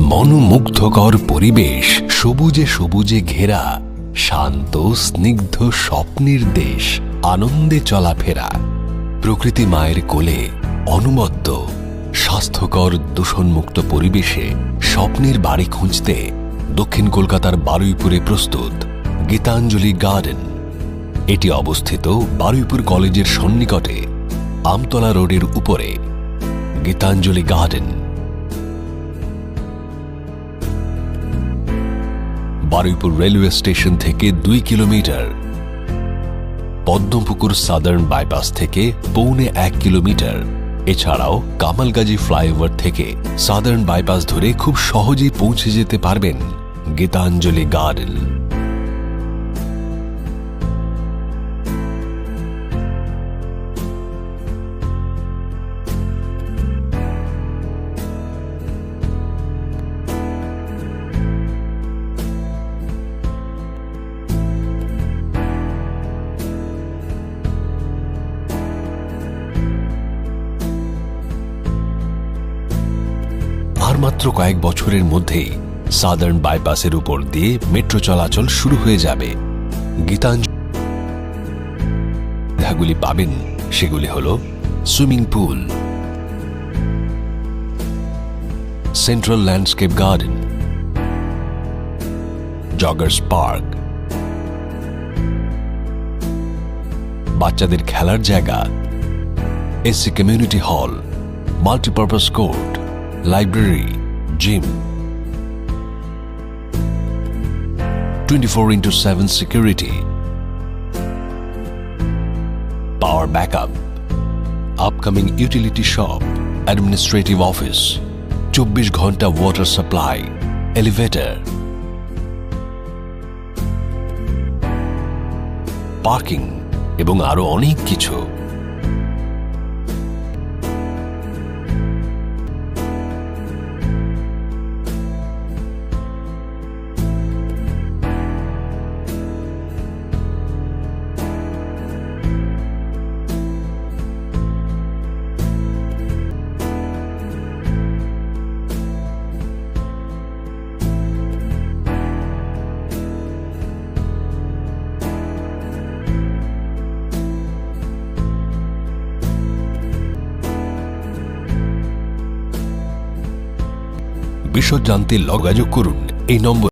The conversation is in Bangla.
মনোমুগ্ধকর পরিবেশ, সবুজে সবুজে ঘেরা, শান্ত, স্নিগ্ধ স্বপ্নের দেশ, আনন্দে চলাফেরা। প্রকৃতি মায়ের কোলে অনুমত্ত স্বাস্থ্যকর দূষণমুক্ত পরিবেশে স্বপ্নের বাড়ি খুঁজতে দক্ষিণ কলকাতার বারুইপুরে প্রস্তুত গীতাঞ্জলি গার্ডেন। এটি অবস্থিত বারুইপুর কলেজের সন্নিকটে আমতলা রোডের উপরে। Gitanjali garden. Baruipur railway station থেকে দুই কিলোমিটার। পদ্মপুকুর সাদার্ন বাইপাস থেকে পৌনে এক কিলোমিটার। এছাড়াও কামালগাজী ফ্লাইওভার থেকে সাদার্ন বাইপাস ধরে খুব সহজেই পৌঁছে যেতে পারবেন গীতাঞ্জলি গার্ডেন। আর মাত্র কয়েক বছরের মধ্যেই সাদার্ন বাইপাসের উপর দিয়ে মেট্রো চলাচল শুরু হয়ে যাবে। গীতাঞ্জলি পাবেন, সেগুলি হল swimming pool, central landscape garden, joggers park, বাচ্চাদের খেলার জায়গা AC community hall, multipurpose court library gym 24 into 7 security power backup upcoming utility shop administrative office 24 ঘণ্টা ওয়াটার সাপ্লাই এলিভেটর পার্কিং এবং আরও অনেক কিছু বিশদ জানতে যোগাযোগ করুন। এই নম্বর